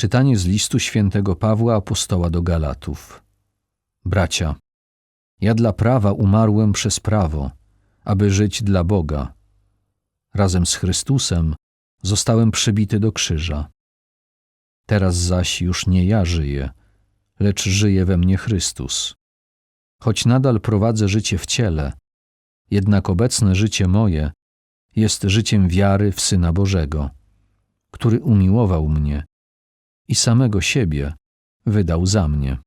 Czytanie z listu świętego Pawła apostoła do Galatów. Bracia, ja dla prawa umarłem przez prawo, aby żyć dla Boga. Razem z Chrystusem zostałem przybity do krzyża. Teraz zaś już nie ja żyję, lecz żyje we mnie Chrystus. Choć nadal prowadzę życie w ciele, jednak obecne życie moje jest życiem wiary w Syna Bożego, który umiłował mnie i samego siebie wydał za mnie.